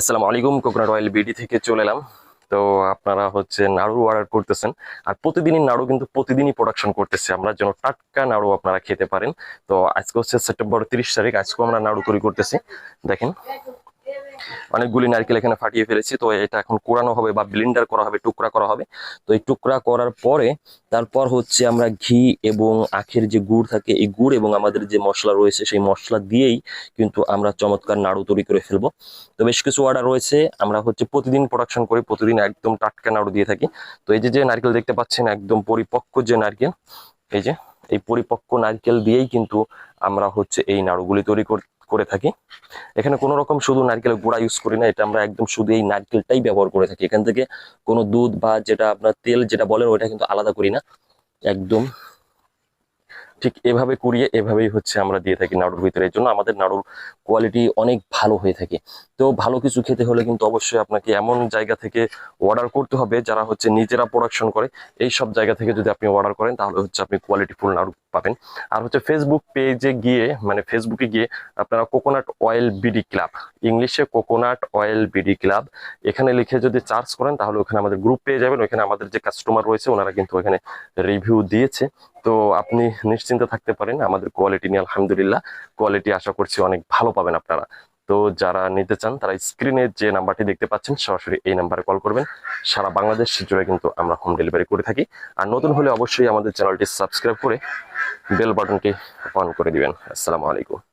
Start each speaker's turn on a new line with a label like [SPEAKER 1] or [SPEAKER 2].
[SPEAKER 1] আসসালামু আলাইকুম, coconut oil BD থেকে চলে এলাম। তো আপনারা হচ্ছে নাড়ু অর্ডার করতেছেন। আর প্রতিদিনই নাড়ু কিন্তু প্রতিদিনই প্রোডাকশন করতেছে আমরা, যেন টাটকা নাড়ু আপনারা খেতে পারেন। তো আজকে হচ্ছে সেপ্টেম্বর তিরিশ তারিখ, আজকেও আমরা নাড়ু তৈরি করতেছি। দেখেন। অনেকগুলি নারকেল এখানে ফাটিয়ে ফেলেছি। তো এটা এখন কোরানো হবে বা ব্লেন্ডার করা হবে, টুকরা করা হবে। তো এই টুকরা করার পরে তারপর হচ্ছে আমরা ঘি এবং আখের যে গুড় থাকে, এই গুড় এবং আমাদের যে মশলা রয়েছে, সেই মশলা দিয়েই কিন্তু আমরা চমৎকার নাড়ু তৈরি করে ফেলব। তো বেশ কিছু অর্ডার রয়েছে। আমরা হচ্ছে প্রতিদিন প্রোডাকশন করি, প্রতিদিন একদম টাটকা নাড়ু দিয়ে থাকি। তো এই যে যে নারকেল দেখতে পাচ্ছেন, একদম পরিপক্ক যে নারকেল, এই যে, এই পরিপক্ক নারকেল দিয়েই কিন্তু আমরা হচ্ছে এই নাড়ুগুলি তৈরি কর- থাকি। এখানে কোনো রকম শুধু নারকেলের গুঁড়া ইউজ করি না, এটা আমরা একদম শুধু এই নারকেলটাই ব্যবহার করে থাকি। এখান থেকে কোনো দুধ বা যেটা আপনার তেল যেটা বলেন, ওইটা কিন্তু আলাদা করি না। একদম ঠিক এভাবে কুড়িয়ে এভাবেই হচ্ছে আমরা দিয়ে থাকি নাড়ুর ভিতরে। এই জন্য আমাদের নাড়ুর কোয়ালিটি অনেক ভালো হয়ে থাকে। তো ভালো কিছু খেতে হলে কিন্তু অবশ্যই আপনাকে এমন জায়গা থেকে অর্ডার করতে হবে যারা হচ্ছে নিজেরা প্রোডাকশন করে। এই সব জায়গা থেকে যদি আপনি অর্ডার করেন তাহলে হচ্ছে আপনি কোয়ালিটিফুল নাড়ু পাবেন। আর হচ্ছে ফেসবুক পেজে গিয়ে মানে ফেসবুকে গিয়ে আপনারা কোকোনাট অয়েল বিডি ক্লাব ইংলিশে কোকোনাট অয়েল বিডি ক্লাব এখানে লিখে যদি চার্জ করেন তাহলে ওখানে আমাদের গ্রুপ পেয়ে যাবেন। ওখানে আমাদের যে কাস্টমার রয়েছে ওনারা কিন্তু ওখানে রিভিউ দিয়েছে। তো আপনি নিশ্চিন্তে থাকতে পারেন, আমাদের কোয়ালিটি নিয়ে আলহামদুলিল্লাহ। কোয়ালিটি আশা করছি অনেক ভালো পাবেন আপনারা। তো যারা নিতে চান, তারা স্ক্রিনে যে নাম্বারটি দেখতে পাচ্ছেন, সরাসরি এই নাম্বারে কল করবেন। সারা বাংলাদেশ জুড়ে কিন্তু আমরা হোম ডেলিভারি করে থাকি। আর নতুন হলে অবশ্যই আমাদের চ্যানেলটি সাবস্ক্রাইব করে বেল বাটনটি অন করে দিবেন। আসসালামু আলাইকুম।